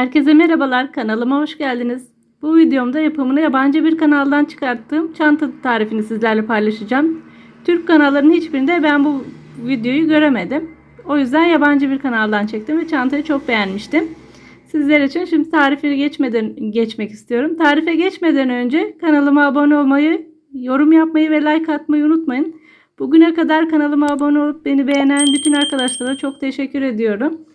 Herkese merhabalar, kanalıma hoş geldiniz. Bu videomda yapımını yabancı bir kanaldan çıkarttığım çanta tarifini sizlerle paylaşacağım. Türk kanallarının hiçbirinde ben bu videoyu göremedim. O yüzden yabancı bir kanaldan çektim ve çantayı çok beğenmiştim. Sizler için şimdi tarife geçmeden geçmek istiyorum. Tarife geçmeden önce kanalıma abone olmayı, yorum yapmayı ve like atmayı unutmayın. Bugüne kadar kanalıma abone olup beni beğenen bütün arkadaşlara çok teşekkür ediyorum.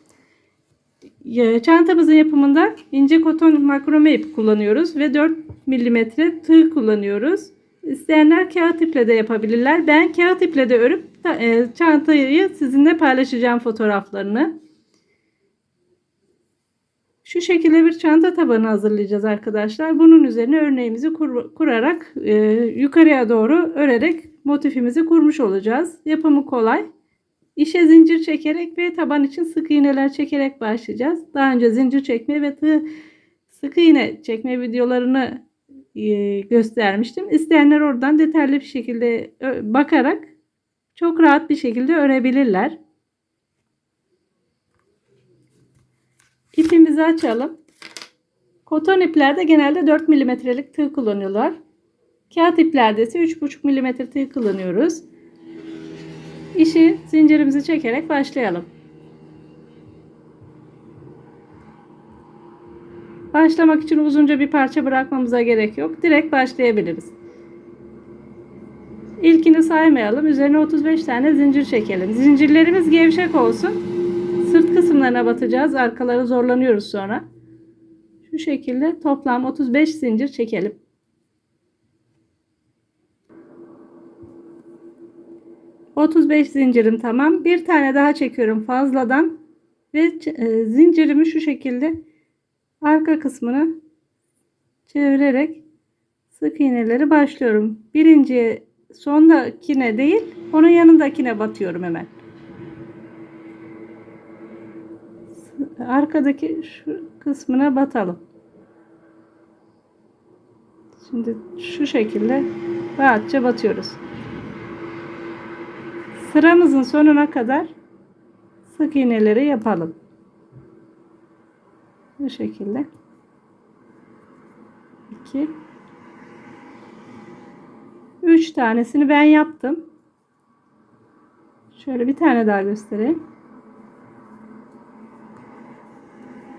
Ya, Çantamızın yapımında ince koton makrome ip kullanıyoruz ve 4 mm tığ kullanıyoruz. İsteyenler kağıt iple de yapabilirler. Ben kağıt iple de örüp e, çantayı sizinle paylaşacağım fotoğraflarını. Şu şekilde bir çanta tabanı hazırlayacağız arkadaşlar. Bunun üzerine örneğimizi kur- kurarak e, yukarıya doğru örerek motifimizi kurmuş olacağız. Yapımı kolay. İşe zincir çekerek ve taban için sık iğneler çekerek başlayacağız. Daha önce zincir çekme ve tığ sık iğne çekme videolarını e, göstermiştim. İsteyenler oradan detaylı bir şekilde bakarak çok rahat bir şekilde örebilirler. İpimizi açalım. Koton iplerde genelde 4 milimetrelik tığ kullanıyorlar. Kağıt iplerde ise 3,5 milimetre tığ kullanıyoruz. İşi zincirimizi çekerek başlayalım. Başlamak için uzunca bir parça bırakmamıza gerek yok. Direkt başlayabiliriz. İlkini saymayalım. Üzerine 35 tane zincir çekelim. Zincirlerimiz gevşek olsun. Sırt kısımlarına batacağız. Arkaları zorlanıyoruz sonra. Şu şekilde toplam 35 zincir çekelim. Otuz beş zincirim tamam. Bir tane daha çekiyorum fazladan ve e, zincirimi şu şekilde arka kısmını çevirerek sık iğneleri başlıyorum. Birinciye sondakine değil, onun yanındakine batıyorum hemen. Arkadaki şu kısmına batalım. Şimdi şu şekilde rahatça batıyoruz. Sıramızın sonuna kadar sık iğneleri yapalım. Bu şekilde. 2 3 tanesini ben yaptım. Şöyle bir tane daha göstereyim.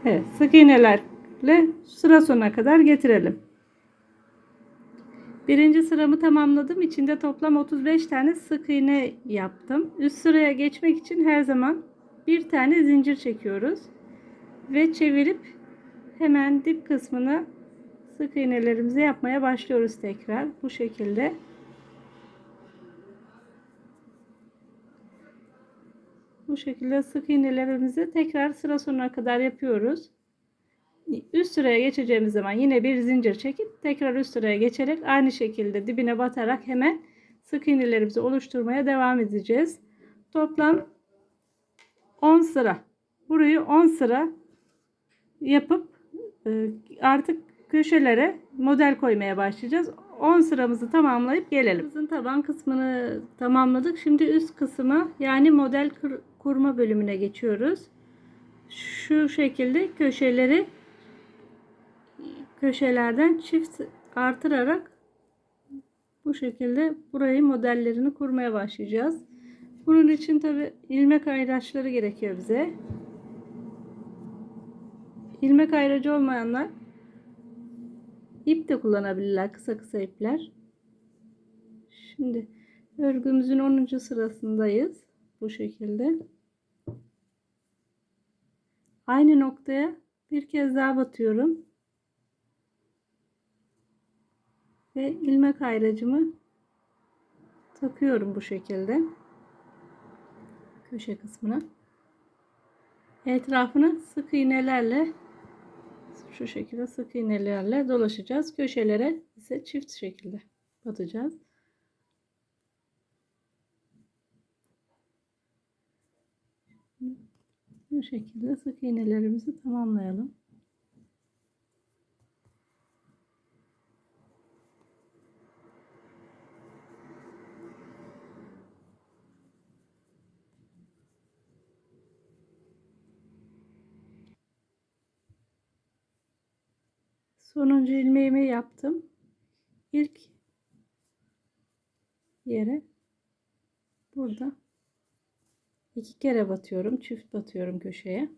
Evet, sık iğnelerle sıra sonuna kadar getirelim. Birinci sıramı tamamladım. İçinde toplam 35 tane sık iğne yaptım. Üst sıraya geçmek için her zaman bir tane zincir çekiyoruz. Ve çevirip hemen dip kısmına sık iğnelerimizi yapmaya başlıyoruz tekrar. Bu şekilde. Bu şekilde sık iğnelerimizi tekrar sıra sonuna kadar yapıyoruz. Üst sıraya geçeceğimiz zaman yine bir zincir çekip tekrar üst sıraya geçerek aynı şekilde dibine batarak hemen sık iğnelerimizi oluşturmaya devam edeceğiz. Toplam 10 sıra. Burayı 10 sıra yapıp e, artık köşelere model koymaya başlayacağız. 10 sıramızı tamamlayıp gelelim. Taban kısmını tamamladık. Şimdi üst kısmı yani model kur- kurma bölümüne geçiyoruz. Şu şekilde köşeleri köşelerden çift artırarak bu şekilde burayı modellerini kurmaya başlayacağız. Bunun için tabi ilmek ayraçları gerekiyor bize. İlmek ayracı olmayanlar ip de kullanabilirler. Kısa kısa ipler. Şimdi örgümüzün 10. sırasındayız. Bu şekilde. Aynı noktaya bir kez daha batıyorum. Ve ilmek ayracımı takıyorum bu şekilde. Köşe kısmına. Etrafını sık iğnelerle şu şekilde sık iğnelerle dolaşacağız. Köşelere ise çift şekilde batacağız. Bu şekilde sık iğnelerimizi tamamlayalım. Sonuncu ilmeğimi yaptım. İlk yere burada iki kere batıyorum. Çift batıyorum köşeye.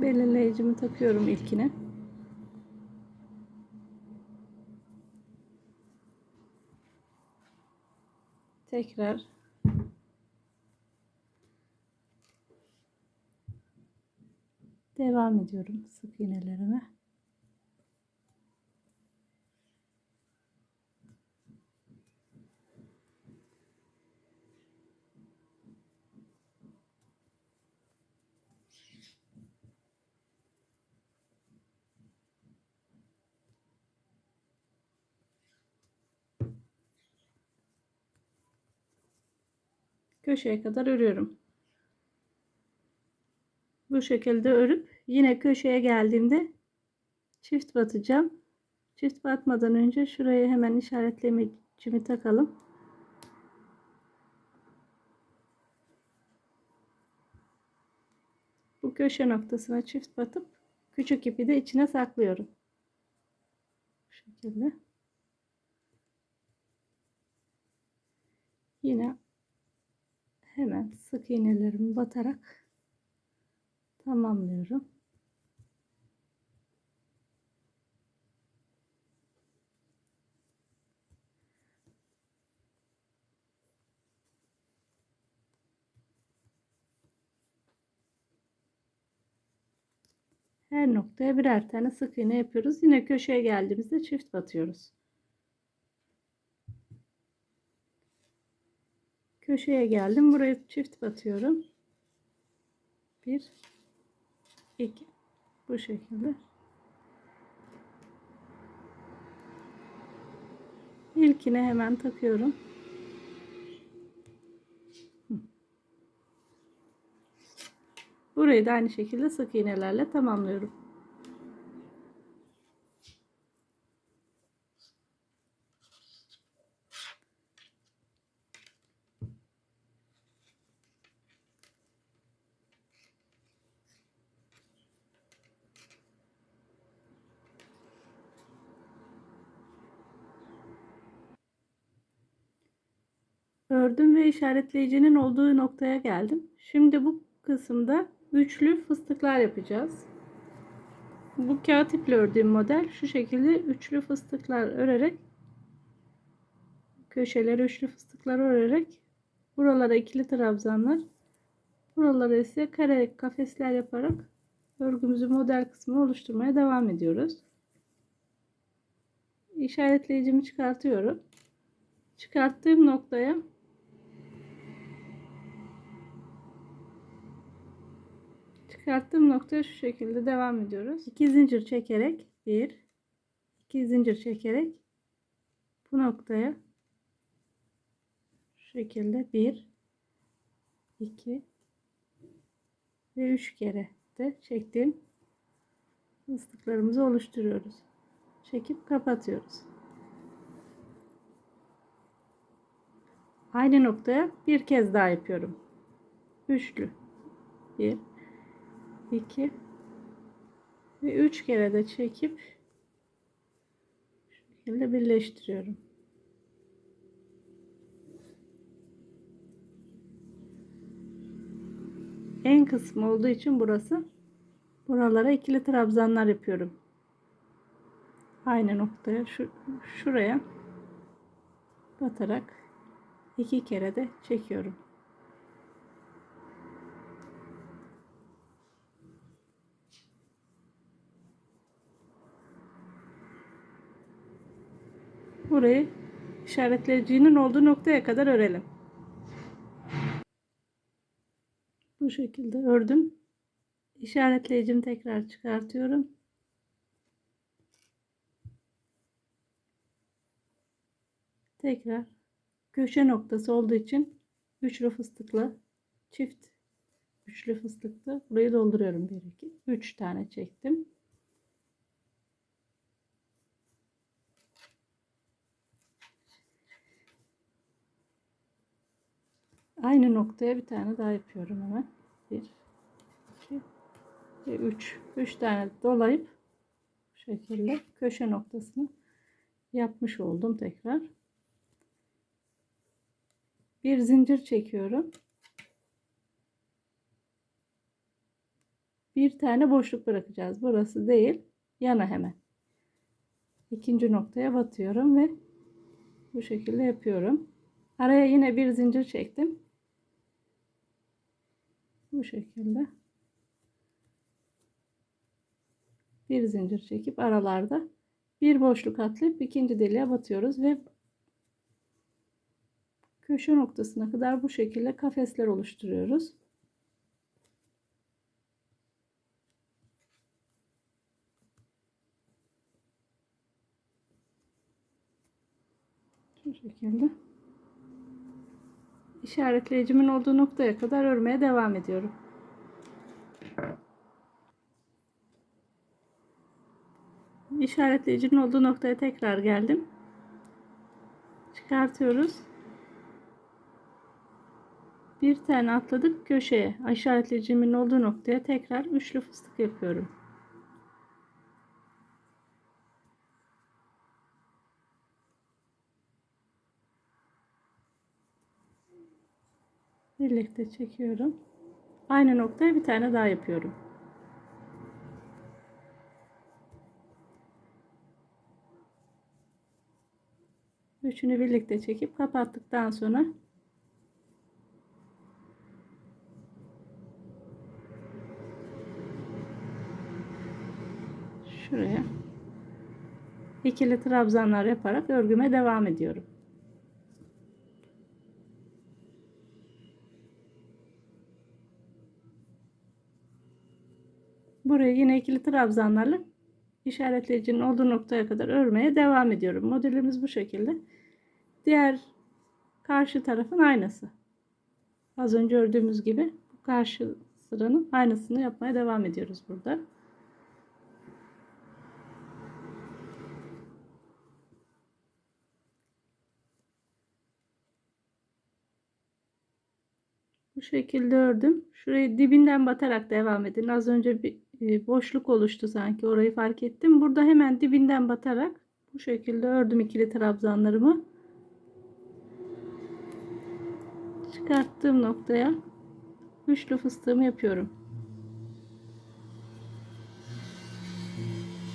Belirleyicimi takıyorum ilkine. Tekrar devam ediyorum sık iğnelerime. köşeye kadar örüyorum. Bu şekilde örüp yine köşeye geldiğimde çift batacağım. Çift batmadan önce şuraya hemen işaretlemecimi takalım. Bu köşe noktasına çift batıp küçük ipi de içine saklıyorum. Bu şekilde. Yine hemen sık iğnelerimi batarak tamamlıyorum. Her noktaya birer tane sık iğne yapıyoruz. Yine köşeye geldiğimizde çift batıyoruz. köşeye geldim. Buraya çift batıyorum. Bir, iki, bu şekilde. İlkine hemen takıyorum. Burayı da aynı şekilde sık iğnelerle tamamlıyorum. Ördüm ve işaretleyicinin olduğu noktaya geldim. Şimdi bu kısımda üçlü fıstıklar yapacağız. Bu kağıt iple ördüğüm model şu şekilde üçlü fıstıklar örerek köşeleri üçlü fıstıklar örerek buralara ikili trabzanlar buralara ise kare kafesler yaparak örgümüzü model kısmını oluşturmaya devam ediyoruz. İşaretleyicimi çıkartıyorum. Çıkarttığım noktaya çıkarttığım noktaya şu şekilde devam ediyoruz. 2 zincir çekerek 1 2 zincir çekerek bu noktaya şu şekilde 1 2 ve 3 kere de çektiğim fıstıklarımızı oluşturuyoruz. Çekip kapatıyoruz. Aynı noktaya bir kez daha yapıyorum. Üçlü. 1 2 ve 3 kere de çekip şu şekilde birleştiriyorum. En kısmı olduğu için burası buralara ikili trabzanlar yapıyorum. Aynı noktaya şu şuraya batarak iki kere de çekiyorum. Burayı işaretleyicinin olduğu noktaya kadar örelim. Bu şekilde ördüm. İşaretleyicimi tekrar çıkartıyorum. Tekrar köşe noktası olduğu için üçlü fıstıklı çift üçlü fıstıklı burayı dolduruyorum 1 2 3 tane çektim. Aynı noktaya bir tane daha yapıyorum hemen. 1 2 ve 3. 3 tane dolayıp bu şekilde köşe noktasını yapmış oldum tekrar. Bir zincir çekiyorum. Bir tane boşluk bırakacağız. Burası değil, yana hemen. İkinci noktaya batıyorum ve bu şekilde yapıyorum. Araya yine bir zincir çektim. Bu şekilde. Bir zincir çekip aralarda bir boşluk atlayıp ikinci deliğe batıyoruz ve köşe noktasına kadar bu şekilde kafesler oluşturuyoruz. Şu şekilde. İşaretleyicimin olduğu noktaya kadar örmeye devam ediyorum. İşaretleyicinin olduğu noktaya tekrar geldim. Çıkartıyoruz. Bir tane atladık köşeye. İşaretleyicimin olduğu noktaya tekrar üçlü fıstık yapıyorum. Birlikte çekiyorum. Aynı noktaya bir tane daha yapıyorum. Üçünü birlikte çekip kapattıktan sonra şuraya ikili trabzanlar yaparak örgüme devam ediyorum. Buraya yine ikili trabzanlarla işaretleyicinin olduğu noktaya kadar örmeye devam ediyorum. Modelimiz bu şekilde. Diğer karşı tarafın aynısı. Az önce ördüğümüz gibi bu karşı sıranın aynısını yapmaya devam ediyoruz burada. Bu şekilde ördüm. Şurayı dibinden batarak devam edin. Az önce bir boşluk oluştu sanki. Orayı fark ettim. Burada hemen dibinden batarak bu şekilde ördüm ikili trabzanlarımı. Çıkarttığım noktaya üçlü fıstığımı yapıyorum.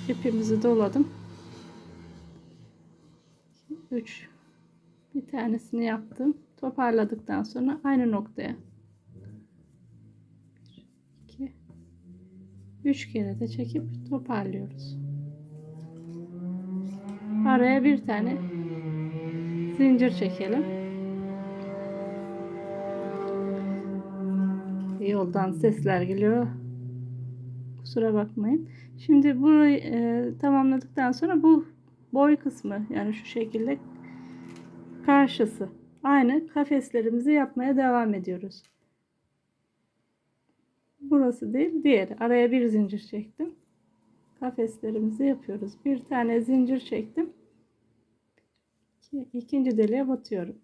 İpimizi doladım. 3 bir tanesini yaptım. Toparladıktan sonra aynı noktaya 2 3 kere de çekip toparlıyoruz. Araya bir tane zincir çekelim. Yoldan sesler geliyor. Kusura bakmayın. Şimdi burayı e, tamamladıktan sonra bu boy kısmı yani şu şekilde karşısı aynı kafeslerimizi yapmaya devam ediyoruz. Burası değil diğeri. Araya bir zincir çektim. Kafeslerimizi yapıyoruz. Bir tane zincir çektim. İki, ikinci deliğe batıyorum.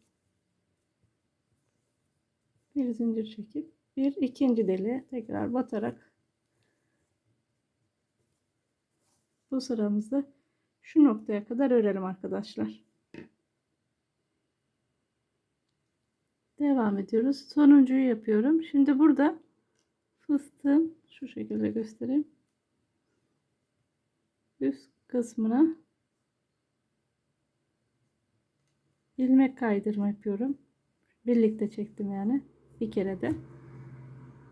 Bir zincir çekip bir ikinci deliğe tekrar batarak bu sıramızda şu noktaya kadar örelim arkadaşlar. Devam ediyoruz. Sonuncuyu yapıyorum. Şimdi burada fıstığın şu şekilde göstereyim. Üst kısmına ilmek kaydırma yapıyorum. Birlikte çektim yani. Bir kere de.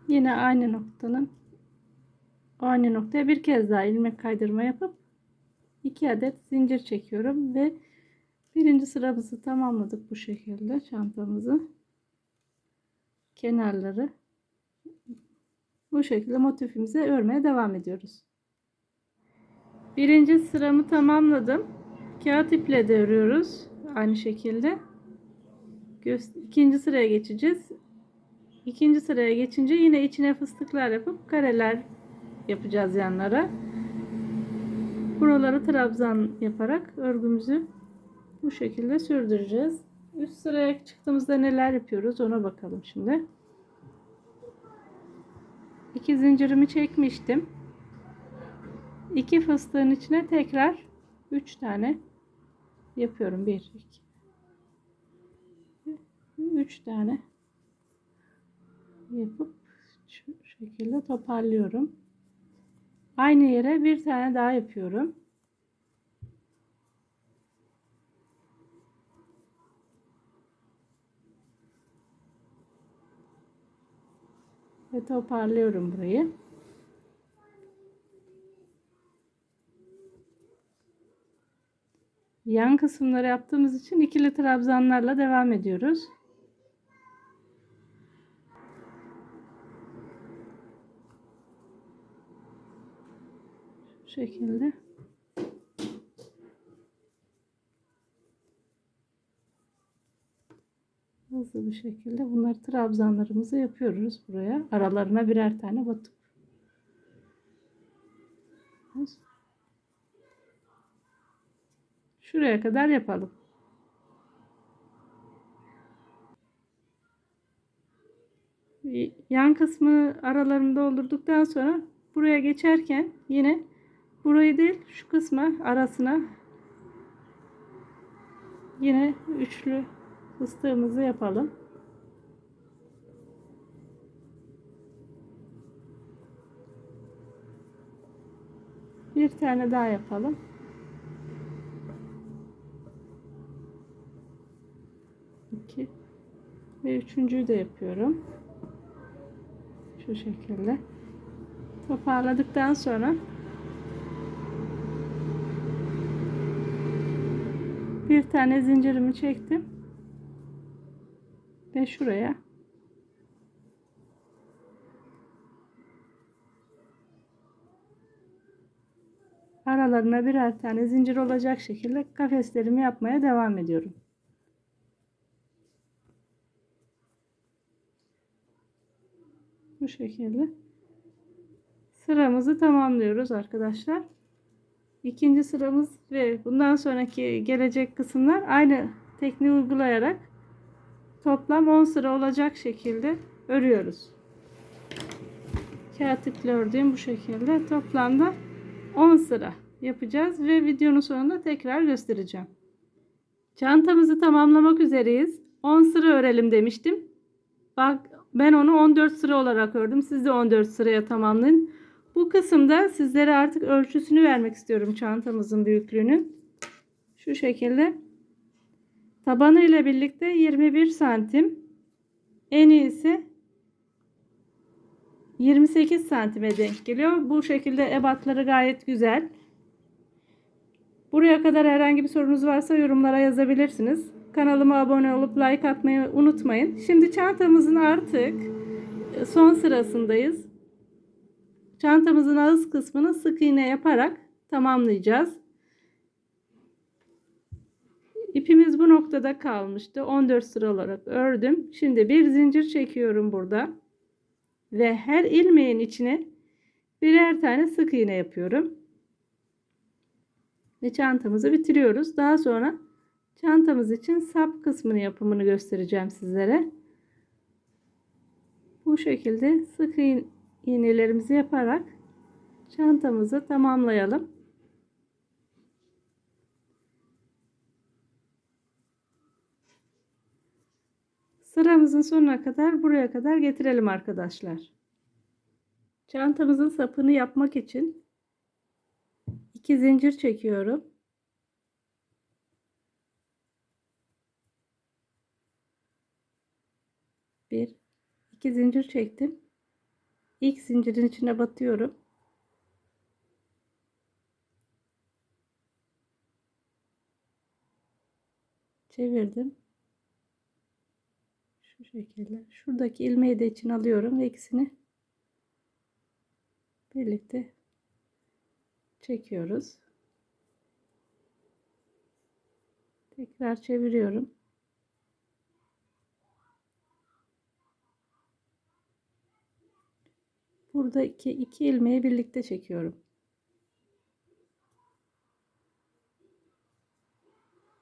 Yine aynı noktanın aynı noktaya bir kez daha ilmek kaydırma yapıp iki adet zincir çekiyorum ve birinci sıramızı tamamladık bu şekilde çantamızı kenarları bu şekilde motifimize örmeye devam ediyoruz. Birinci sıramı tamamladım. Kağıt iple de örüyoruz. Aynı şekilde. İkinci sıraya geçeceğiz. İkinci sıraya geçince yine içine fıstıklar yapıp kareler yapacağız yanlara. Buraları trabzan yaparak örgümüzü bu şekilde sürdüreceğiz. Üst sıraya çıktığımızda neler yapıyoruz ona bakalım şimdi. İki zincirimi çekmiştim. İki fıstığın içine tekrar 3 tane yapıyorum. 1 2 3 tane yapıp şu şekilde toparlıyorum. Aynı yere bir tane daha yapıyorum. Ve toparlıyorum burayı. Yan kısımları yaptığımız için ikili trabzanlarla devam ediyoruz. Şu şekilde. Hızlı bir şekilde bunları trabzanlarımızı yapıyoruz buraya. Aralarına birer tane batıp. Şuraya kadar yapalım. Yan kısmı aralarını doldurduktan sonra buraya geçerken yine burayı değil şu kısmı arasına yine üçlü fıstığımızı yapalım. Bir tane daha yapalım. İki ve üçüncüyü de yapıyorum. Şu şekilde. Toparladıktan sonra bir tane zincirimi çektim ve şuraya aralarına birer tane zincir olacak şekilde kafeslerimi yapmaya devam ediyorum. Bu şekilde sıramızı tamamlıyoruz arkadaşlar. İkinci sıramız ve bundan sonraki gelecek kısımlar aynı tekniği uygulayarak toplam 10 sıra olacak şekilde örüyoruz. Kağıt iple ördüğüm bu şekilde toplamda 10 sıra yapacağız ve videonun sonunda tekrar göstereceğim. Çantamızı tamamlamak üzereyiz. 10 sıra örelim demiştim. Bak ben onu 14 sıra olarak ördüm. Siz de 14 sıraya tamamlayın. Bu kısımda sizlere artık ölçüsünü vermek istiyorum çantamızın büyüklüğünün. Şu şekilde. Tabanı ile birlikte 21 santim. En iyisi 28 santime denk geliyor. Bu şekilde ebatları gayet güzel. Buraya kadar herhangi bir sorunuz varsa yorumlara yazabilirsiniz. Kanalıma abone olup like atmayı unutmayın. Şimdi çantamızın artık son sırasındayız. Çantamızın ağız kısmını sık iğne yaparak tamamlayacağız. Bu noktada kalmıştı. 14 sıra olarak ördüm. Şimdi bir zincir çekiyorum burada. Ve her ilmeğin içine birer tane sık iğne yapıyorum. Ve çantamızı bitiriyoruz. Daha sonra çantamız için sap kısmını yapımını göstereceğim sizlere. Bu şekilde sık iğnelerimizi yaparak çantamızı tamamlayalım. Sıramızın sonuna kadar buraya kadar getirelim arkadaşlar. Çantamızın sapını yapmak için iki zincir çekiyorum. Bir, iki zincir çektim. İlk zincirin içine batıyorum. Çevirdim. Şekilde. Şuradaki ilmeği de için alıyorum ve ikisini birlikte çekiyoruz. Tekrar çeviriyorum. Buradaki iki ilmeği birlikte çekiyorum.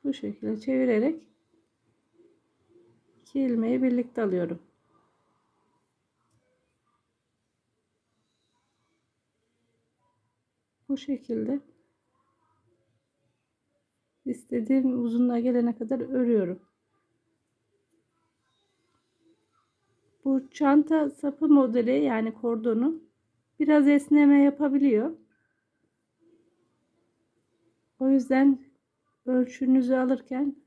Bu şekilde çevirerek İki ilmeği birlikte alıyorum. Bu şekilde istediğim uzunluğa gelene kadar örüyorum. Bu çanta sapı modeli yani kordonu biraz esneme yapabiliyor. O yüzden ölçünüzü alırken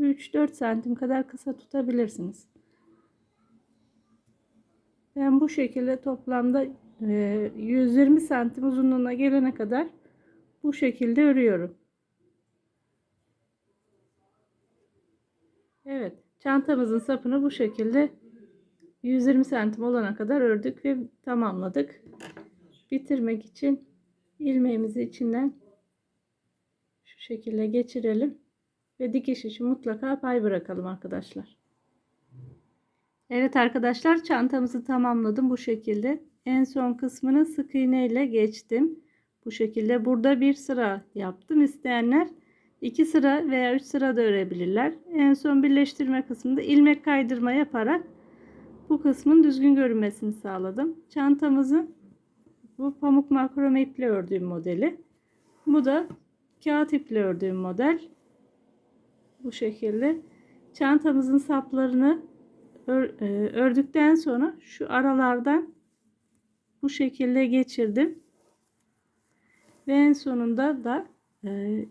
3-4 santim kadar kısa tutabilirsiniz. Ben bu şekilde toplamda e, 120 santim uzunluğuna gelene kadar bu şekilde örüyorum. Evet, çantamızın sapını bu şekilde 120 santim olana kadar ördük ve tamamladık. Bitirmek için ilmeğimizi içinden şu şekilde geçirelim ve dikiş için mutlaka pay bırakalım arkadaşlar. Evet arkadaşlar çantamızı tamamladım bu şekilde. En son kısmını sık iğne ile geçtim. Bu şekilde burada bir sıra yaptım. İsteyenler iki sıra veya üç sıra da örebilirler. En son birleştirme kısmında ilmek kaydırma yaparak bu kısmın düzgün görünmesini sağladım. Çantamızı bu pamuk makrome iple ördüğüm modeli. Bu da kağıt iple ördüğüm model. Bu şekilde çantamızın saplarını e, ördükten sonra şu aralardan bu şekilde geçirdim. Ve en sonunda da e,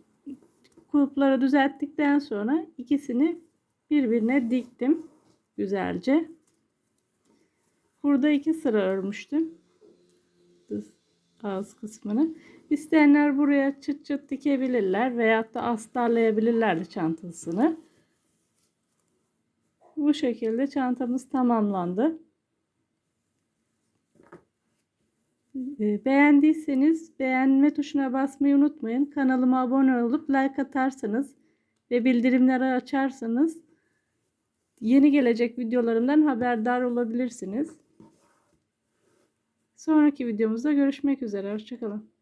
kulpları düzelttikten sonra ikisini birbirine diktim güzelce. Burada iki sıra örmüştüm. Ağız kısmını. İsteyenler buraya çıt çıt dikebilirler veyahut da astarlayabilirler çantasını. Bu şekilde çantamız tamamlandı. Ee, Beğendiyseniz beğenme tuşuna basmayı unutmayın. Kanalıma abone olup like atarsanız ve bildirimleri açarsanız yeni gelecek videolarımdan haberdar olabilirsiniz. Sonraki videomuzda görüşmek üzere. Hoşçakalın.